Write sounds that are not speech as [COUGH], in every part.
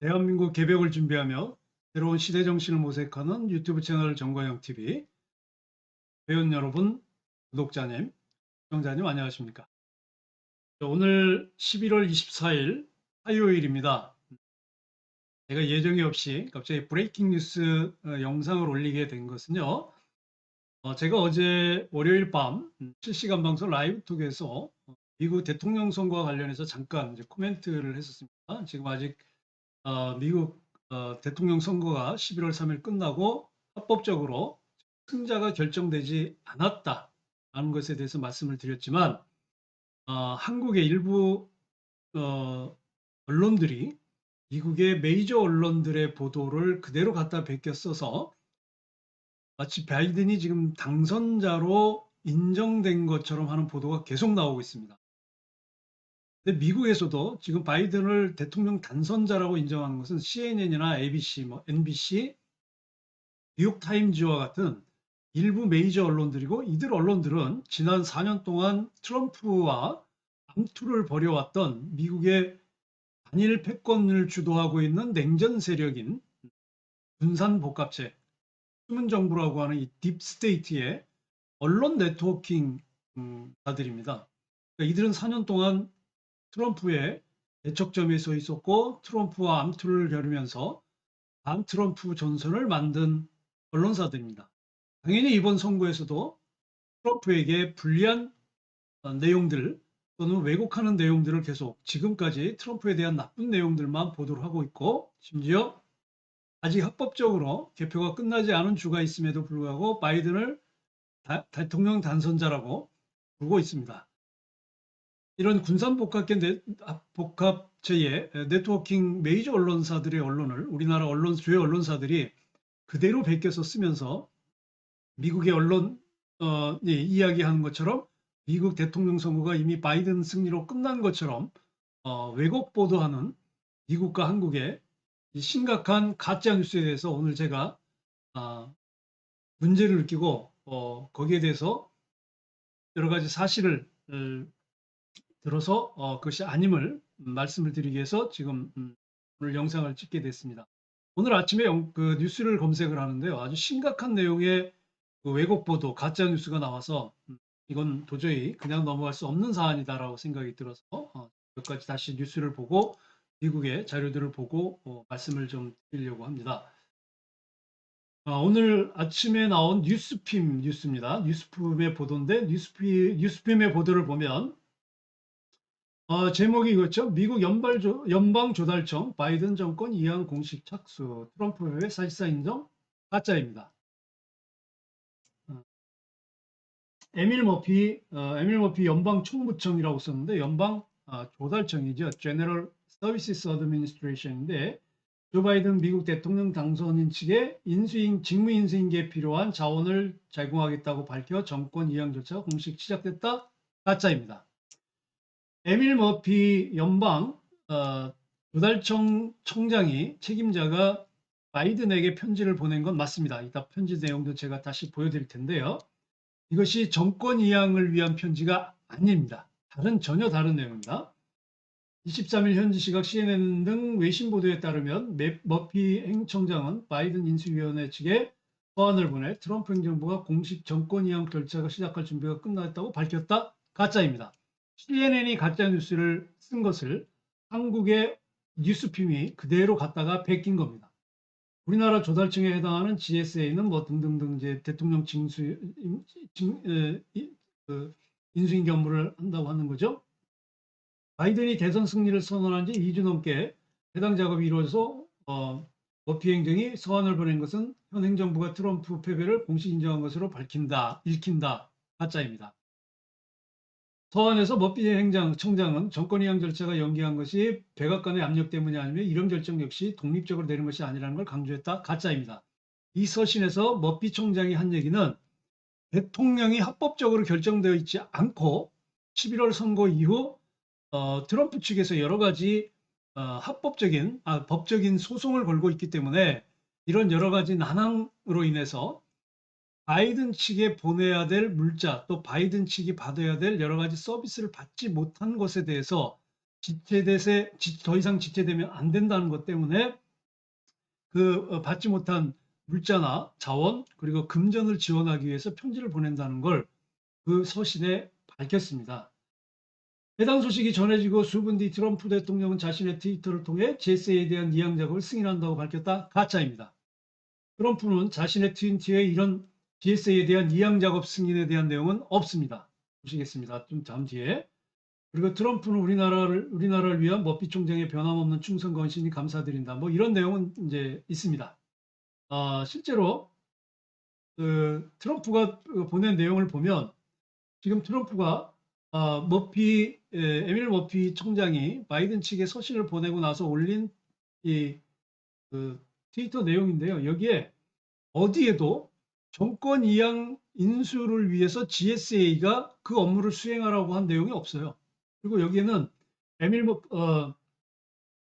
대한민국 개벽을 준비하며 새로운 시대 정신을 모색하는 유튜브 채널 정관영 TV 회원 여러분, 구독자님, 시청자님 안녕하십니까? 자, 오늘 11월 24일 화요일입니다. 제가 예정이 없이 갑자기 브레이킹 뉴스 어, 영상을 올리게 된 것은요. 어, 제가 어제 월요일 밤 음, 실시간 방송 라이브 톡에서 어, 미국 대통령 선거와 관련해서 잠깐 코멘트를 했었습니다. 지금 아직 어, 미국 어, 대통령 선거가 11월 3일 끝나고 합법적으로 승자가 결정되지 않았다라는 것에 대해서 말씀을 드렸지만 어, 한국의 일부 어, 언론들이 미국의 메이저 언론들의 보도를 그대로 갖다 베껴 써서 마치 바이든이 지금 당선자로 인정된 것처럼 하는 보도가 계속 나오고 있습니다. 근데 미국에서도 지금 바이든을 대통령 당선자라고 인정하는 것은 CNN이나 ABC, 뭐 NBC, 뉴욕 타임즈와 같은 일부 메이저 언론들이고 이들 언론들은 지난 4년 동안 트럼프와 암투를 벌여왔던 미국의 단일 패권을 주도하고 있는 냉전 세력인 분산 복합체, 숨은 정부라고 하는 이 딥스테이트의 언론 네트워킹 음, 자들입니다. 그러니까 이들은 4년 동안 트럼프의 대척점에 서 있었고 트럼프와 암투를 겨루면서 반 트럼프 전선을 만든 언론사들입니다. 당연히 이번 선거에서도 트럼프에게 불리한 어, 내용들 또는 왜곡하는 내용들을 계속 지금까지 트럼프에 대한 나쁜 내용들만 보도를 하고 있고 심지어 아직 합법적으로 개표가 끝나지 않은 주가 있음에도 불구하고 바이든을 다- 대통령 당선자라고 부르고 있습니다. 이런 군산 복합계 네, 아, 복합체의 네트워킹 메이저 언론사들의 언론을 우리나라 언론 주요 언론사들이 그대로 베껴서 쓰면서 미국의 언론이 이야기하는 것처럼 미국 대통령 선거가 이미 바이든 승리로 끝난 것처럼 어, 왜곡 보도하는 미국과 한국의 이 심각한 가짜 뉴스에 대해서 오늘 제가 아, 문제를 느끼고 어, 거기에 대해서 여러 가지 사실을 을, 들어서 어, 그것이 아님을 말씀을 드리기 위해서 지금 음, 오늘 영상을 찍게 됐습니다. 오늘 아침에 영- 그 뉴스를 검색을 하는데요. 아주 심각한 내용의 그 왜곡 보도, 가짜 뉴스가 나와서 음, 이건 도저히 그냥 넘어갈 수 없는 사안이다라고 생각이 들어서 어, 몇 가지 다시 뉴스를 보고 미국의 자료들을 보고 어, 말씀을 좀 드리려고 합니다. 아, 오늘 아침에 나온 뉴스핌 뉴스입니다. 뉴스핌의 보도인데 뉴스핌, 뉴스핌의 보도를 보면 어, 제목이 이거죠. 미국 연발조, 연방조달청 바이든 정권 이항 공식 착수 트럼프의 사실상 인정 가짜입니다. 어, 에밀 머피, 어, 에밀 머피 연방 총무청이라고 썼는데 연방 아, 조달청이죠. General Services Administration인데 조 바이든 미국 대통령 당선인 측에 인수인 직무 인수인계에 필요한 자원을 제공하겠다고 밝혀 정권 이양 절차가 공식 시작됐다. 가짜입니다. 에밀 머피 연방 어, 조달청 청장이 책임자가 바이든에게 편지를 보낸 건 맞습니다. 이따 편지 내용도 제가 다시 보여드릴 텐데요. 이것이 정권 이양을 위한 편지가 아닙니다. 다른 전혀 다른 내용입니다. 23일 현지 시각 CNN 등 외신 보도에 따르면 맵- 머피 행청장은 바이든 인수위원회 측에 서한을 보내 트럼프 행정부가 공식 정권 이양 절차가 시작할 준비가 끝났다고 밝혔다. 가짜입니다. CNN이 가짜 뉴스를 쓴 것을 한국의 뉴스핌이 그대로 갖다가 베낀 겁니다. 우리나라 조달청에 해당하는 GSA는 뭐 등등등 이제 대통령 징수 징, 에, 이- 그 인수인계 업무를 한다고 하는 거죠. 바이든이 대선 승리를 선언한 지 2주 넘게 해당 작업이 이루어져서 어, 머피 행정이 서한을 보낸 것은 현 행정부가 트럼프 패배를 공식 인정한 것으로 밝힌다, 읽힌다, 가짜입니다. 서한에서 머피 행장 청장은 정권 이양 절차가 연기한 것이 백악관의 압력 때문이 아니면 이런 결정 역시 독립적으로 내린 것이 아니라는 걸 강조했다. 가짜입니다. 이 서신에서 머피 총장이 한 얘기는 대통령이 합법적으로 결정되어 있지 않고 11월 선거 이후 어, 트럼프 측에서 여러 가지 어, 합법적인 아, 법적인 소송을 걸고 있기 때문에 이런 여러 가지 난항으로 인해서 바이든 측에 보내야 될 물자 또 바이든 측이 받아야 될 여러 가지 서비스를 받지 못한 것에 대해서 지체돼서 지- 더 이상 지체되면 안 된다는 것 때문에 그 어, 받지 못한 물자나 자원 그리고 금전을 지원하기 위해서 편지를 보낸다는 걸 그 서신에 밝혔습니다. 해당 소식이 전해지고 수분 뒤 트럼프 대통령은 자신의 트위터를 통해 GSA에 대한 이양 작업을 승인한다고 밝혔다. 가짜입니다. 트럼프는 자신의 트윈트에 이런 GSA에 대한 이양 작업 승인에 대한 내용은 없습니다. 보시겠습니다. 좀잠 뒤에. 그리고 트럼프는 우리나라를 우리나라를 위한 머피 총장의 변함없는 충성과 헌신이 감사드린다. 뭐 이런 내용은 이제 있습니다. 아, 실제로 그 트럼프가 그 보낸 내용을 보면 지금 트럼프가 아, 머피 에, 에밀 머피 총장이 바이든 측에 서신을 보내고 나서 올린 이 그 트위터 내용인데요. 여기에 어디에도 정권 이양 인수를 위해서 GSA가 그 업무를 수행하라고 한 내용이 없어요. 그리고 여기에는 에밀 머 어,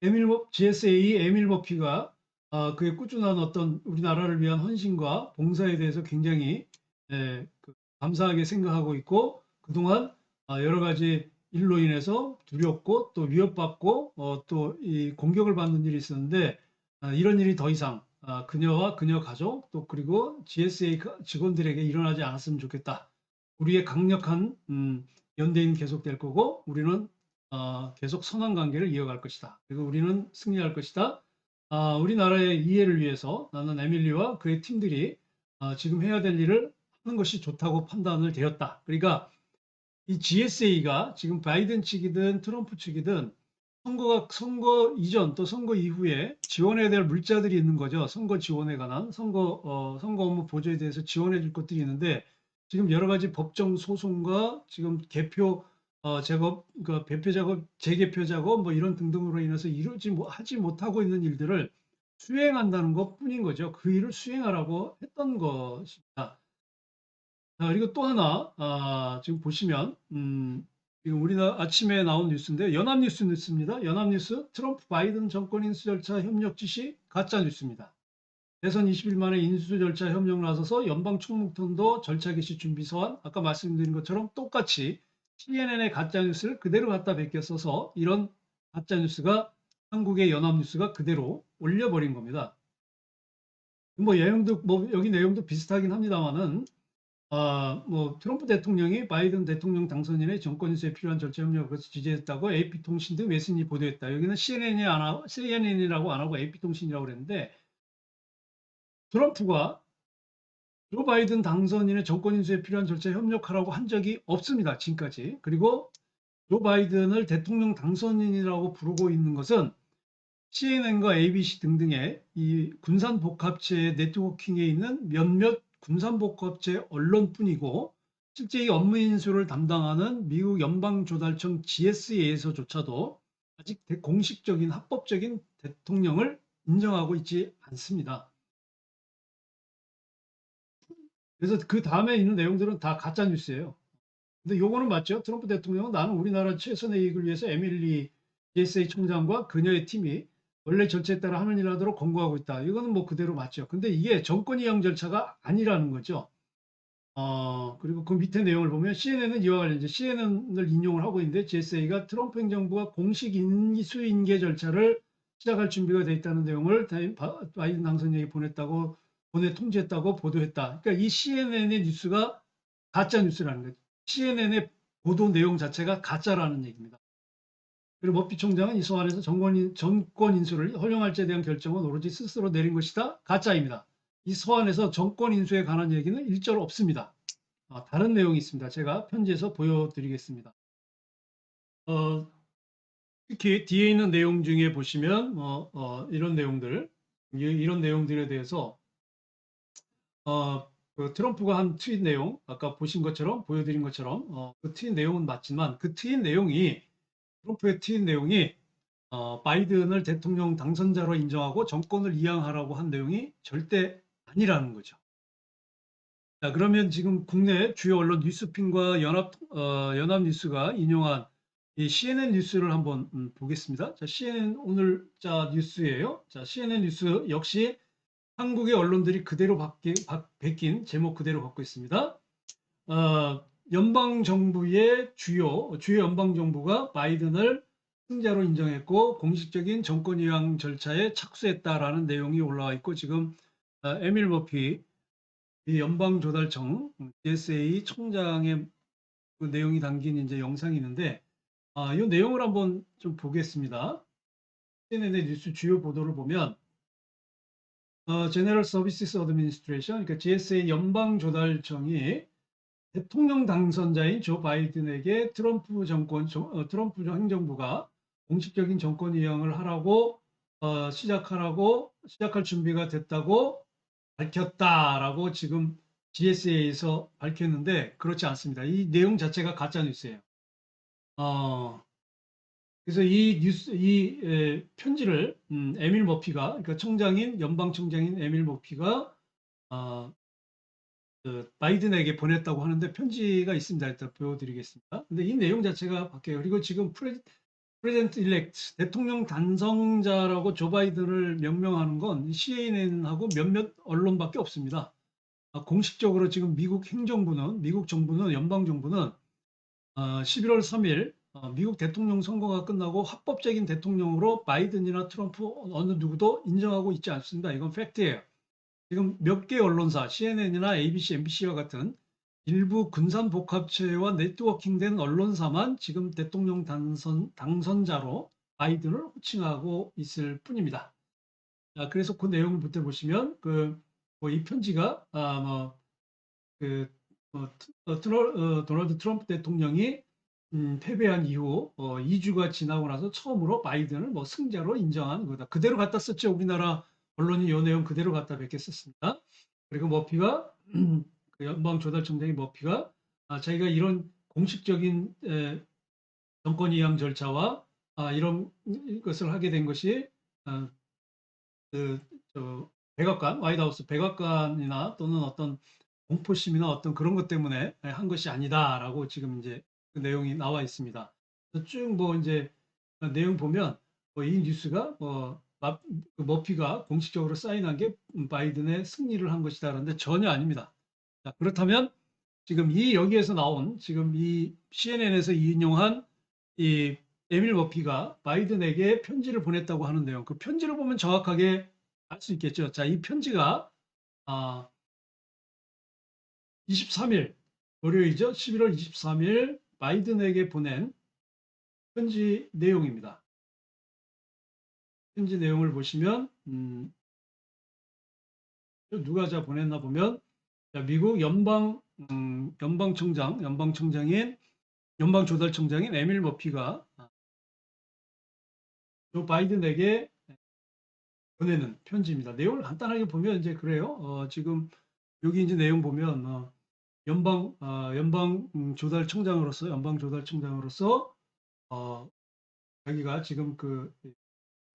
에밀 머 GSA 에밀 머피가 어, 그의 꾸준한 어떤 우리나라를 위한 헌신과 봉사에 대해서 굉장히 에, 그 감사하게 생각하고 있고 그동안 아, 여러 가지 일로 인해서 두렵고 또 위협받고 어, 또 이 공격을 받는 일이 있었는데 아, 이런 일이 더 이상 아, 그녀와 그녀 가족 또 그리고 GSA 가- 직원들에게 일어나지 않았으면 좋겠다. 우리의 강력한 음, 연대는 계속될 거고 우리는 어, 계속 선한 관계를 이어갈 것이다. 그리고 우리는 승리할 것이다. 아, 우리나라의 이해를 위해서 나는 에밀리와 그의 팀들이 아, 지금 해야 될 일을 하는 것이 좋다고 판단을 되었다. 그러니까 이 GSA가 지금 바이든 측이든 트럼프 측이든 선거가 선거 이전 또 선거 이후에 지원해야 될 물자들이 있는 거죠. 선거 지원에 관한 선거 어, 선거 업무 보조에 대해서 지원해 줄 것들이 있는데 지금 여러 가지 법정 소송과 지금 개표 어, 작업, 그 배표 작업, 재개표 작업 뭐 이런 등등으로 인해서 이루지 못- 하지 못하고 있는 일들을 수행한다는 것 뿐인 거죠. 그 일을 수행하라고 했던 것입니다. 자, 그리고 또 하나, 아, 지금 보시면, 음, 지금 우리나라 아침에 나온 뉴스인데, 연합뉴스 뉴스입니다. 연합뉴스, 트럼프 바이든 정권 인수 절차 협력 지시 가짜 뉴스입니다. 대선 20일 만에 인수 절차 협력을 나서서 연방 총무통도 절차 개시 준비 서한, 아까 말씀드린 것처럼 똑같이 CNN의 가짜 뉴스를 그대로 갖다 베껴 써서 이런 가짜 뉴스가 한국의 연합 뉴스가 그대로 올려버린 겁니다. 뭐 내용도 뭐 여기 내용도 비슷하긴 합니다만은 아, 뭐 트럼프 대통령이 바이든 대통령 당선인의 정권 인수에 필요한 절차 협력을 지지했다고 AP통신 등 외신이 보도했다. 여기는 CNN이 안 하고 CNN이라고 안 하고 AP통신이라고 그랬는데 트럼프가 조 바이든 당선인의 정권 인수에 필요한 절차에 협력하라고 한 적이 없습니다. 지금까지. 그리고 조 바이든을 대통령 당선인이라고 부르고 있는 것은 CNN과 ABC 등등의 이 군산 복합체 네트워킹에 있는 몇몇 군산복합체 언론뿐이고 실제 이 업무 인수를 담당하는 미국 연방조달청 GSA에서조차도 아직 대- 공식적인 합법적인 대통령을 인정하고 있지 않습니다. 그래서 그 다음에 있는 내용들은 다 가짜 뉴스예요. 근데 요거는 맞죠? 트럼프 대통령은 나는 우리나라 최선의 이익을 위해서 에밀리 GSA 총장과 그녀의 팀이 원래 절차에 따라 하는 일 하도록 권고하고 있다. 이거는 뭐 그대로 맞죠. 근데 이게 정권 이양 절차가 아니라는 거죠. 어, 그리고 그 밑에 내용을 보면 CNN은 이와 관련 이제 CNN을 인용을 하고 있는데 GSA가 트럼프 행정부가 공식 인수 인계 절차를 시작할 준비가 돼 있다는 내용을 바이든 당선인에게 보냈다고 보내 통지했다고 보도했다. 그러니까 이 CNN의 뉴스가 가짜 뉴스라는 거죠. CNN의 보도 내용 자체가 가짜라는 얘기입니다. 그리고 머피 총장은 이 소환에서 정권, 인- 정권 인수를 허용할지에 대한 결정은 오로지 스스로 내린 것이다. 가짜입니다. 이 소환에서 정권 인수에 관한 얘기는 일절 없습니다. 아, 다른 내용이 있습니다. 제가 편지에서 보여드리겠습니다. 어, 특히 뒤에 있는 내용 중에 보시면 뭐, 어, 이런 내용들, 이- 이런 내용들에 대해서 어, 그 트럼프가 한 트윗 내용, 아까 보신 것처럼 보여드린 것처럼 어, 그 트윗 내용은 맞지만 그 트윗 내용이 트럼프의 트윗 내용이 어, 바이든을 대통령 당선자로 인정하고 정권을 이양하라고 한 내용이 절대 아니라는 거죠. 자, 그러면 지금 국내 주요 언론 뉴스핀과 연합, 어, 연합뉴스가 인용한 이 CNN 뉴스를 한번 음, 보겠습니다. 자, CNN 오늘 자 뉴스예요. 자, CNN 뉴스 역시 한국의 언론들이 그대로 바뀌, 바, 베낀 제목 그대로 갖고 있습니다. 어, 연방 정부의 주요 주요 연방 정부가 바이든을 승자로 인정했고 공식적인 정권 이양 절차에 착수했다라는 내용이 올라와 있고 지금 어, 에밀 머피 이 연방 조달청 DSA 총장의 그 내용이 담긴 이제 영상이 있는데 아, 이 내용을 한번 좀 보겠습니다. CNN의 뉴스 주요 보도를 보면 어, General Services Administration, 그러니까 GSA 연방 조달청이 대통령 당선자인 조 바이든에게 트럼프 정권, 정- 어, 트럼프 행정부가 공식적인 정권 이양을 하라고 어, 시작하라고 시작할 준비가 됐다고 밝혔다라고 지금 GSA에서 밝혔는데 그렇지 않습니다. 이 내용 자체가 가짜 뉴스예요. 어, 그래서 이 뉴스, 이 에, 편지를 음, 에밀 머피가, 그러니까 청장인 연방 청장인 에밀 머피가 어, 그 바이든에게 보냈다고 하는데 편지가 있습니다. 일단 보여드리겠습니다. 근데 이 내용 자체가 바뀌어요. 그리고 지금 프레, 프레젠트 일렉트 대통령 단성자라고 조 바이든을 명명하는 건 CNN하고 몇몇 언론밖에 없습니다. 아, 공식적으로 지금 미국 행정부는 미국 정부는 연방 정부는 어, 11월 3일 어, 미국 대통령 선거가 끝나고 합법적인 대통령으로 바이든이나 트럼프 어느 누구도 인정하고 있지 않습니다. 이건 팩트예요. 지금 몇 개 언론사 CNN이나 ABC, MBC와 같은 일부 군산 복합체와 네트워킹된 언론사만 지금 대통령 당선, 당선자로 바이든을 호칭하고 있을 뿐입니다. 자, 그래서 그 내용을 부터 보시면 그 뭐 이 편지가 아 뭐그 어, 트- 어, 트러- 어, 도널드 트럼프 대통령이 음, 패배한 이후 어, 2주가 지나고 나서 처음으로 바이든을 뭐 승자로 인정한 거다. 그대로 갖다 썼죠. 우리나라 언론이 이 내용 그대로 갖다 베꼈었습니다. 그리고 머피가 [CLEARS THROAT] 그 연방조달청장의 머피가 아, 자기가 이런 공식적인 에, 정권 이양 절차와 아, 이런 것을 하게 된 것이 아, 그, 저, 백악관, 와이드하우스 백악관이나 또는 어떤 공포심이나 어떤 그런 것 때문에 한 것이 아니다라고 지금 이제 그 내용이 나와 있습니다. 쭉 뭐 이제 내용 보면 뭐 이 뉴스가 뭐 머피가 공식적으로 사인한 게 바이든의 승리를 한 것이다. 그런데 전혀 아닙니다. 자, 그렇다면 지금 이 여기에서 나온 지금 이 CNN에서 인용한 이 에밀 머피가 바이든에게 편지를 보냈다고 하는 내용, 그 편지를 보면 정확하게 알 수 있겠죠. 자, 이 편지가 아, 23일 월요일이죠. 11월 23일 바이든에게 보낸 편지 내용입니다. 편지 내용을 보시면 음, 누가 자 보냈나 보면 자, 미국 연방 음, 연방청장 연방청장인 연방조달청장인 에밀 머피가 조 바이든에게 보내는 편지입니다. 내용을 간단하게 보면 이제 그래요. 어, 지금 여기 이제 내용 보면 어, 연방 어, 연방 음, 조달 청장으로서 연방 조달 청장으로서 어, 자기가 지금 그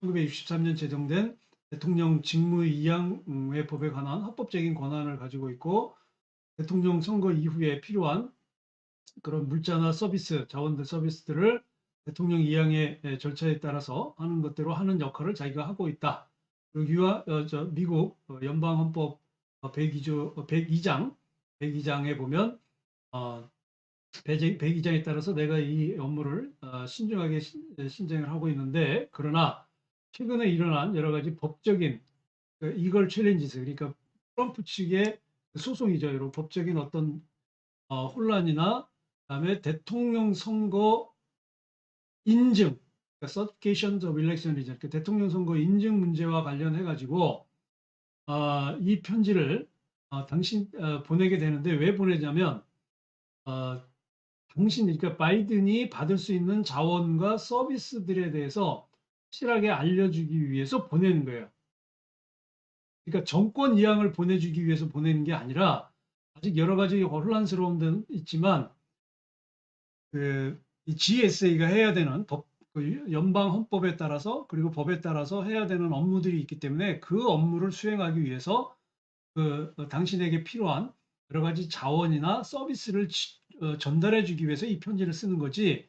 1963년 제정된 대통령 직무 이양의 법에 관한 합법적인 권한을 가지고 있고 대통령 선거 이후에 필요한 그런 물자나 서비스, 자원들 서비스들을 대통령 이양의 에, 절차에 따라서 하는 것대로 하는 역할을 자기가 하고 있다. 그리고 유아, 어, 저 미국 어, 연방헌법 102조, 102장, 102장에 보면 어, 102장에 따라서 내가 이 업무를 어, 신중하게 신- 신쟁을 하고 있는데 그러나 최근에 일어난 여러 가지 법적인 그 이걸 챌린지스 그러니까 트럼프 측의 소송이죠. 이런 법적인 어떤 어, 혼란이나 그다음에 대통령 선거 인증, certifications of election이죠. 이렇게 대통령 선거 인증 문제와 관련해 가지고 아, 이 편지를 아, 당신 어, 보내게 되는데 왜 보내냐면 어, 당신 그러니까 바이든이 받을 수 있는 자원과 서비스들에 대해서 확실하게 알려주기 위해서 보내는 거예요. 그러니까 정권 이양을 보내주기 위해서 보내는 게 아니라 아직 여러 가지 혼란스러운 데는 있지만 그이 GSA가 해야 되는 법, 그 연방 헌법에 따라서 그리고 법에 따라서 해야 되는 업무들이 있기 때문에 그 업무를 수행하기 위해서 그 어, 당신에게 필요한 여러 가지 자원이나 서비스를 지- 어, 전달해 주기 위해서 이 편지를 쓰는 거지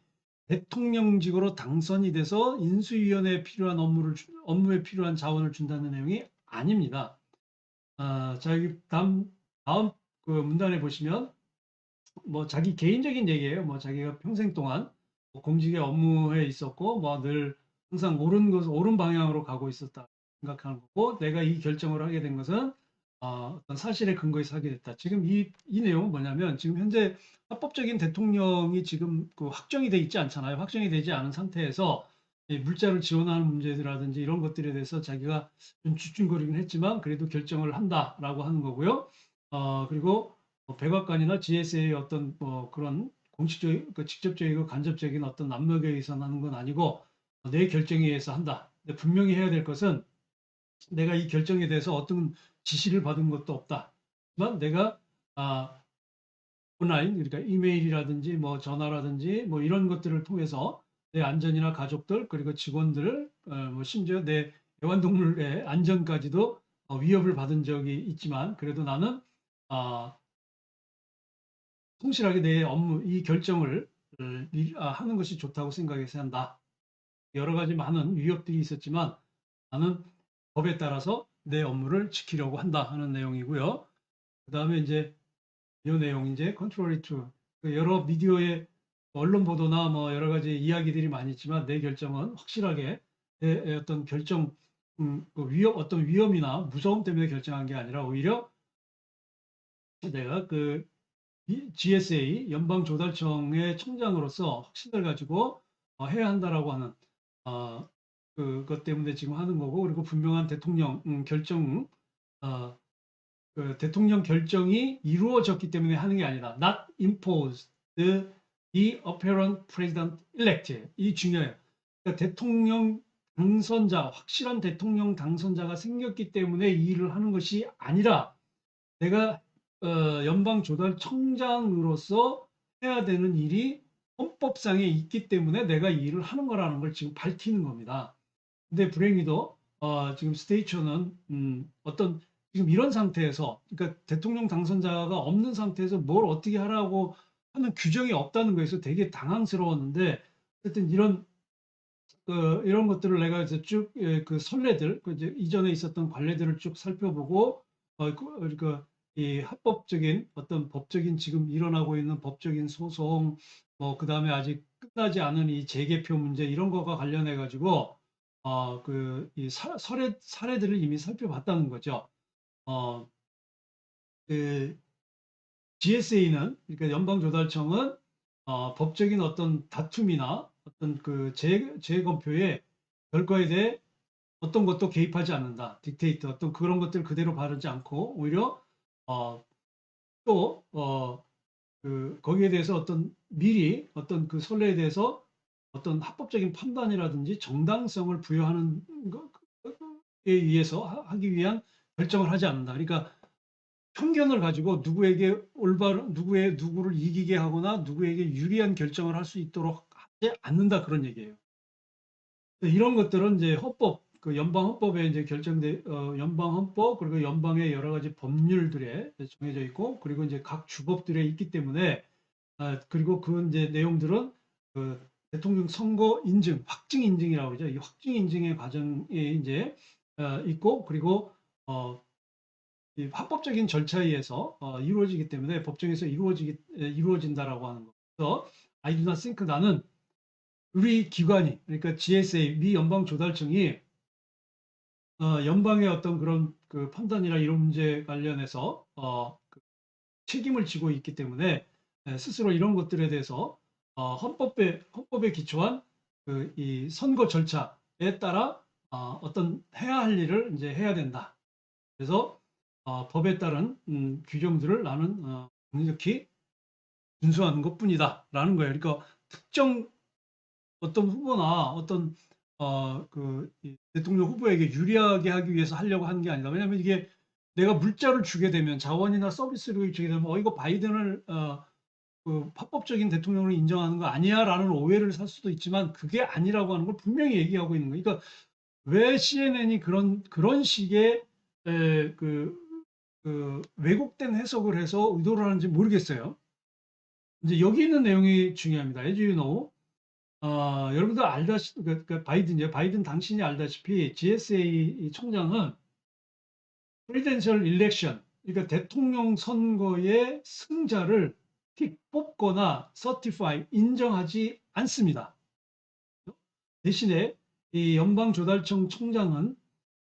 대통령직으로 당선이 돼서 인수위원회에 필요한 업무를 주- 업무에 필요한 자원을 준다는 내용이 아닙니다. 아, 자 여기 다음 다음 그 문단에 보시면 뭐 자기 개인적인 얘기예요. 뭐 자기가 평생 동안 뭐 공직의 업무에 있었고 뭐 늘 항상 옳은 것 옳은 방향으로 가고 있었다 생각하는 거고 내가 이 결정을 하게 된 것은 어, 어떤 사실에 근거해서 하게 됐다. 지금 이, 이 내용은 뭐냐면 지금 현재 합법적인 대통령이 지금 그 확정이 돼 있지 않잖아요. 확정이 되지 않은 상태에서 이 물자를 지원하는 문제라든지 이런 것들에 대해서 자기가 좀 주춤거리긴 했지만 그래도 결정을 한다라고 하는 거고요. 어, 그리고 뭐 백악관이나 GSA의 어떤 뭐 그런 공식적인, 그 직접적이고 간접적인 어떤 압력에 의해서 하는 건 아니고 내 결정에 의해서 한다. 근데 분명히 해야 될 것은 내가 이 결정에 대해서 어떤 지시를 받은 것도 없다. 하지만 내가 아, 온라인 그러니까 이메일이라든지 뭐 전화라든지 뭐 이런 것들을 통해서 내 안전이나 가족들 그리고 직원들 어, 뭐 심지어 내 애완동물의 안전까지도 어, 위협을 받은 적이 있지만 그래도 나는 아, 성실하게 내 업무 이 결정을 어, 일- 아, 하는 것이 좋다고 생각해서 한다. 여러 가지 많은 위협들이 있었지만 나는 법에 따라서 내 업무를 지키려고 한다 하는 내용이고요. 그 다음에 이제 이 내용 이제 컨트롤 투 여러 미디어의 언론 보도나 뭐 여러 가지 이야기들이 많이 있지만 내 결정은 확실하게 내 어떤 결정 음, 그 위험 어떤 위험이나 무서움 때문에 결정한 게 아니라 오히려 내가 그 이- GSA 연방 조달청의 청장으로서 확신을 가지고 어, 해야 한다라고 하는 어, 그것 때문에 지금 하는 거고 그리고 분명한 대통령 음, 결정 어, 그 대통령 결정이 이루어졌기 때문에 하는 게 아니다. Not imposed the apparent president elect. 이 중요해요. 그러니까 대통령 당선자, 확실한 대통령 당선자가 생겼기 때문에 이 일을 하는 것이 아니라 내가 어, 연방 조달 청장으로서 해야 되는 일이 헌법상에 있기 때문에 내가 이 일을 하는 거라는 걸 지금 밝히는 겁니다. 근데 불행히도 어, 지금 스테이처는 음, 어떤 지금 이런 상태에서 그러니까 대통령 당선자가 없는 상태에서 뭘 어떻게 하라고 하는 규정이 없다는 거에서 되게 당황스러웠는데 어쨌든 이런 그 이런 것들을 내가 이제 쭉그 선례들 그 이제 이전에 있었던 관례들을 쭉 살펴보고 어, 그, 그러니까 이 합법적인 어떤 법적인 지금 일어나고 있는 법적인 소송 뭐 그다음에 아직 끝나지 않은 이 재개표 문제 이런 거가 관련해 가지고 어 그이 사례 사례들을 이미 살펴봤다는 거죠. 어, 그 GSA는 그러니까 연방조달청은 어, 법적인 어떤 다툼이나 어떤 그 재, 재검표의 결과에 대해 어떤 것도 개입하지 않는다. 딕테이트 어떤 그런 것들 그대로 바르지 않고 오히려 어, 또 어, 그 거기에 대해서 어떤 미리 어떤 그 선례에 대해서 어떤 합법적인 판단이라든지 정당성을 부여하는 것에 의해서 하- 하기 위한 결정을 하지 않는다. 그러니까 편견을 가지고 누구에게 올바른 누구의 누구를 이기게 하거나 누구에게 유리한 결정을 할 수 있도록 하지 않는다 그런 얘기예요. 이런 것들은 이제 헌법 그 연방 헌법에 이제 결정돼 어, 연방 헌법 그리고 연방의 여러 가지 법률들에 정해져 있고 그리고 이제 각 주법들에 있기 때문에 아, 그리고 그 이제 내용들은 그 대통령 선거 인증 확증 인증이라고 그러죠. 이 확증 인증의 과정에 이제 어, 있고 그리고 어, 이 합법적인 절차에 의해서 어, 이루어지기 때문에 법정에서 이루어지기 에, 이루어진다라고 하는 거. 그래서 I do not think 나는 우리 기관이 그러니까 GSA 미 연방 조달청이 어, 연방의 어떤 그런 그 판단이나 이런 문제 관련해서 어, 그 책임을 지고 있기 때문에 에, 스스로 이런 것들에 대해서 어, 헌법에 헌법에 기초한 그 이 선거 절차에 따라 어, 어떤 해야 할 일을 이제 해야 된다. 그래서 어, 법에 따른 음, 규정들을 나는 어, 강력히 준수하는 것뿐이다라는 거예요. 그러니까 특정 어떤 후보나 어떤 어, 그이 대통령 후보에게 유리하게 하기 위해서 하려고 하는 게 아니다. 왜냐하면 이게 내가 물자를 주게 되면 자원이나 서비스를 주게 되면 어 이거 바이든을 어, 그 합법적인 대통령을 인정하는 거 아니야라는 오해를 살 수도 있지만 그게 아니라고 하는 걸 분명히 얘기하고 있는 거예요. 그러니까 왜 CNN이 그런 그런 식의 에, 그, 그 왜곡된 해석을 해서 의도를 하는지 모르겠어요. 이제 여기 있는 내용이 중요합니다. As you know, 어, 여러분들 알다시피 그, 그 바이든요. 바이든 당신이 알다시피 GSA 총장은 프리덴셜 일렉션, 그러니까 대통령 선거의 승자를 틱 뽑거나 certify 인정하지 않습니다. 대신에 이 연방조달청 총장은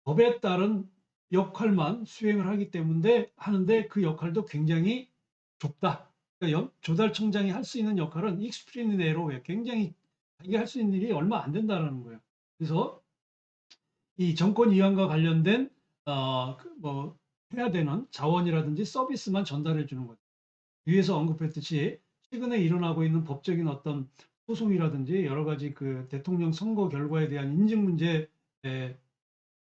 법에 따른 역할만 수행을 하기 때문에 하는데 그 역할도 굉장히 좁다. 그러니까 연- 조달청장이 할 수 있는 역할은 익스트림 내로에 굉장히 자기가 할수 있는 일이 얼마 안 된다라는 거예요. 그래서 이 정권 이완과 관련된 어, 그뭐 해야 되는 자원이라든지 서비스만 전달해 주는 거죠. 위에서 언급했듯이 최근에 일어나고 있는 법적인 어떤 소송이라든지 여러 가지 그 대통령 선거 결과에 대한 인증 문제 에,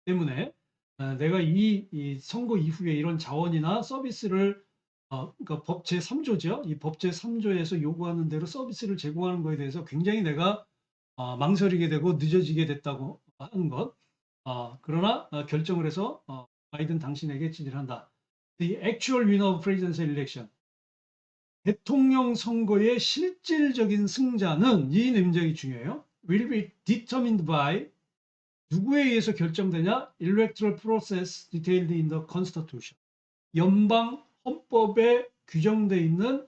때문에 어, 내가 이, 이 선거 이후에 이런 자원이나 서비스를 어, 그러니까 법 제3조죠. 이 법 제3조에서 요구하는 대로 서비스를 제공하는 것에 대해서 굉장히 내가 어, 망설이게 되고 늦어지게 됐다고 하는 것. 어, 그러나 어, 결정을 해서 어, 바이든 당신에게 지지한다. The actual winner of presidential election. 대통령 선거의 실질적인 승자는 이 문장이 중요해요. will be determined by 누구에 의해서 결정되냐? electoral process detailed in the constitution. 연방 헌법에 규정되어 있는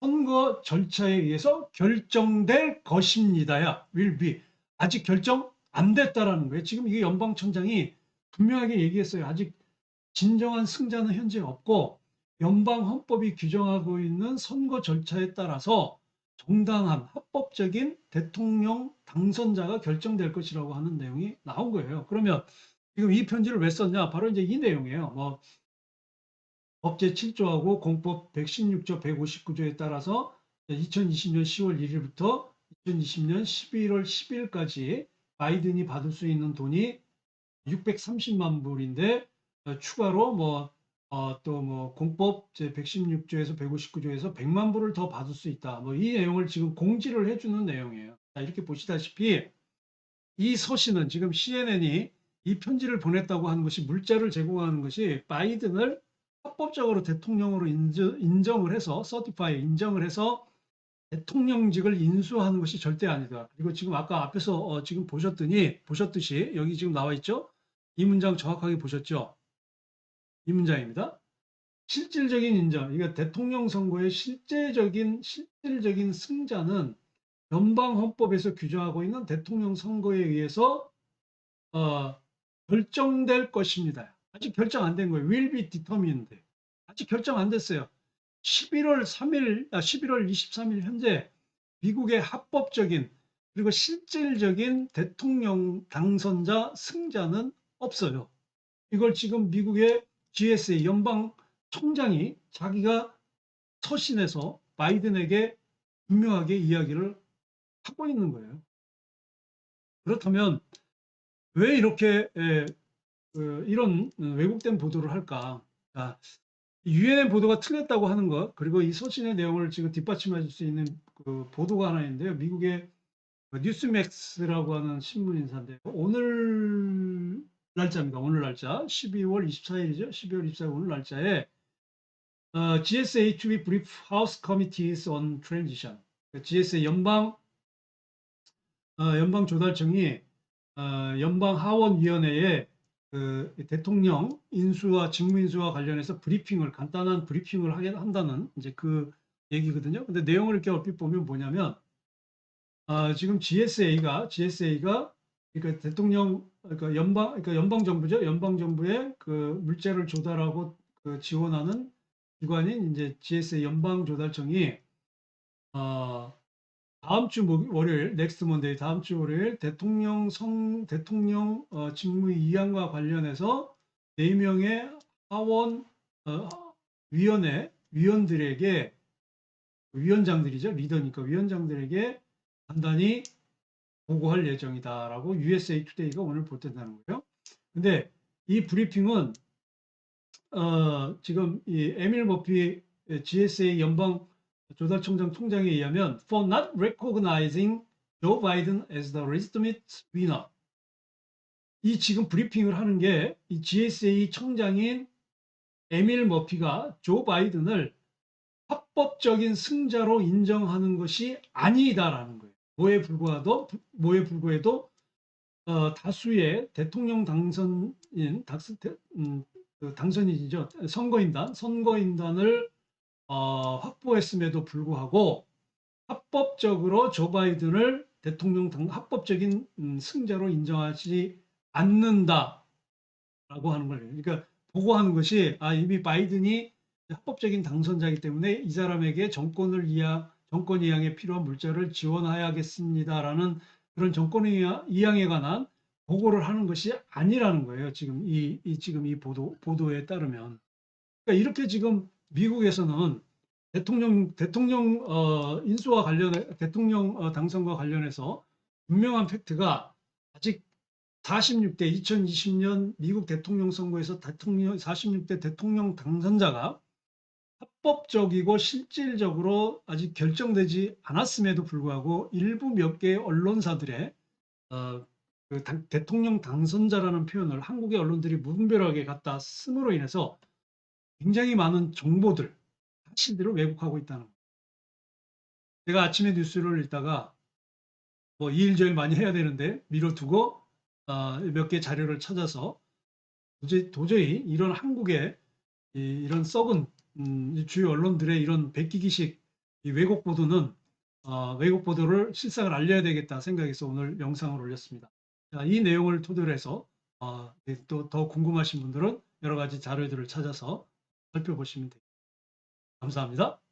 선거 절차에 의해서 결정될 것입니다야. will be. 아직 결정 안 됐다라는 거예요. 지금 이게 연방청장이 분명하게 얘기했어요. 아직 진정한 승자는 현재 없고 연방 헌법이 규정하고 있는 선거 절차에 따라서 정당한 합법적인 대통령 당선자가 결정될 것이라고 하는 내용이 나온 거예요. 그러면 지금 이 편지를 왜 썼냐? 바로 이제 이 내용이에요. 뭐 법제 7조하고 공법 116조 159조에 따라서 2020년 10월 1일부터 2020년 11월 10일까지 바이든이 받을 수 있는 돈이 630만 불인데 어, 추가로 뭐 어, 또 뭐 공법 제 116조에서 159조에서 100만 불을 더 받을 수 있다. 뭐 이 내용을 지금 공지를 해주는 내용이에요. 자, 이렇게 보시다시피 이 서신은 지금 CNN이 이 편지를 보냈다고 하는 것이 물자를 제공하는 것이 바이든을 합법적으로 대통령으로 인정, 인정을 해서 서티파이 인정을 해서 대통령직을 인수하는 것이 절대 아니다. 그리고 지금 아까 앞에서 어, 지금 보셨더니 보셨듯이 여기 지금 나와 있죠. 이 문장 정확하게 보셨죠? 이 문장입니다. 실질적인 인정. 이거 대통령 선거의 실제적인 실질적인 승자는 연방 헌법에서 규정하고 있는 대통령 선거에 의해서 어, 결정될 것입니다. 아직 결정 안 된 거예요. will be determined. 아직 결정 안 됐어요. 11월 3일, 아, 11월 23일 현재 미국의 합법적인 그리고 실질적인 대통령 당선자 승자는 없어요. 이걸 지금 미국의 GSA 연방 총장이 자기가 서신해서 바이든에게 분명하게 이야기를 하고 있는 거예요. 그렇다면 왜 이렇게 에, 그, 이런 왜곡된 보도를 할까? 자, UNN 보도가 틀렸다고 하는 것 그리고 이 서신의 내용을 지금 뒷받침해 줄수 있는 그 보도가 하나 있는데요. 미국의 그 뉴스맥스라고 하는 신문 인사인데 오늘 날짜입니다. 오늘 날짜 12월 24일이죠. 12월 24일 오늘 날짜에 어, be brief House Committees on Transition. 그 GSA 연방 어, 연방 조달청이 어, 연방 하원위원회에 그 대통령 인수와 직무 인수와 관련해서 브리핑을 간단한 브리핑을 하게 한다는 이제 그 얘기거든요. 근데 내용을 이렇게 얼핏 보면 뭐냐면 아, 지금 GSA가 GSA가 그러니까 대통령 그러니까 연방 그러니까 연방 정부죠. 연방 정부의 그 물자를 조달하고 그 지원하는 기관인 이제 GSA 연방 조달청이 어, 다음 주 목- 월요일 넥스트 먼데이 다음 주 월요일 대통령 성 대통령 어, 직무 이양과 관련해서 네 명의 하원 어, 위원회 위원들에게 위원장들이죠 리더니까 위원장들에게 간단히 보고할 예정이다라고 USA 투데이가 오늘 보탠다는 거예요. 근데 이 브리핑은 어, 지금 이 에밀 머피 GSA 연방 조달청장 총장에 의하면 for not recognizing Joe Biden as the legitimate winner. 이 지금 브리핑을 하는 게 이 GSA 청장인 에밀 머피가 조 바이든을 합법적인 승자로 인정하는 것이 아니다라는 거예요. 뭐에 불구하도 뭐에 불구해도 어, 다수의 대통령 당선인 닥스, 대- 음, 그 당선인이죠 선거인단 선거인단을 어, 어, 확보했음에도 불구하고 합법적으로 조 바이든을 대통령 당 합법적인 음, 승자로 인정하지 않는다라고 하는 거예요. 그러니까 보고하는 것이 아 이미 바이든이 합법적인 당선자이기 때문에 이 사람에게 정권을 이양 정권 이양에 필요한 물자를 지원해야겠습니다라는 그런 정권 이양- 이양에 관한 보고를 하는 것이 아니라는 거예요. 지금 이, 이 지금 이 보도 보도에 따르면 그러니까 이렇게 지금 미국에서는 대통령 대통령 어, 인수와 관련해 대통령 어, 당선과 관련해서 분명한 팩트가 아직 46대 2020년 미국 대통령 선거에서 대통령 46대 대통령 당선자가 합법적이고 실질적으로 아직 결정되지 않았음에도 불구하고 일부 몇 개의 언론사들의 어, 그 당- 대통령 당선자라는 표현을 한국의 언론들이 무분별하게 갖다 쓰므로 인해서 굉장히 많은 정보들, 사실들을 왜곡하고 있다는 거예요. 제가 아침에 뉴스를 읽다가 뭐 이일저일 많이 해야 되는데 미뤄두고 어, 몇 개 자료를 찾아서 도저히, 도저히 이런 한국의 이, 이런 썩은 음, 이 주요 언론들의 이런 베끼기식 이 왜곡 보도는 어, 왜곡 보도를 실상을 알려야 되겠다 생각해서 오늘 영상을 올렸습니다. 자, 이 내용을 토대로 해서 어, 또더 궁금하신 분들은 여러 가지 자료들을 찾아서 살펴보시면 됩니다. 감사합니다.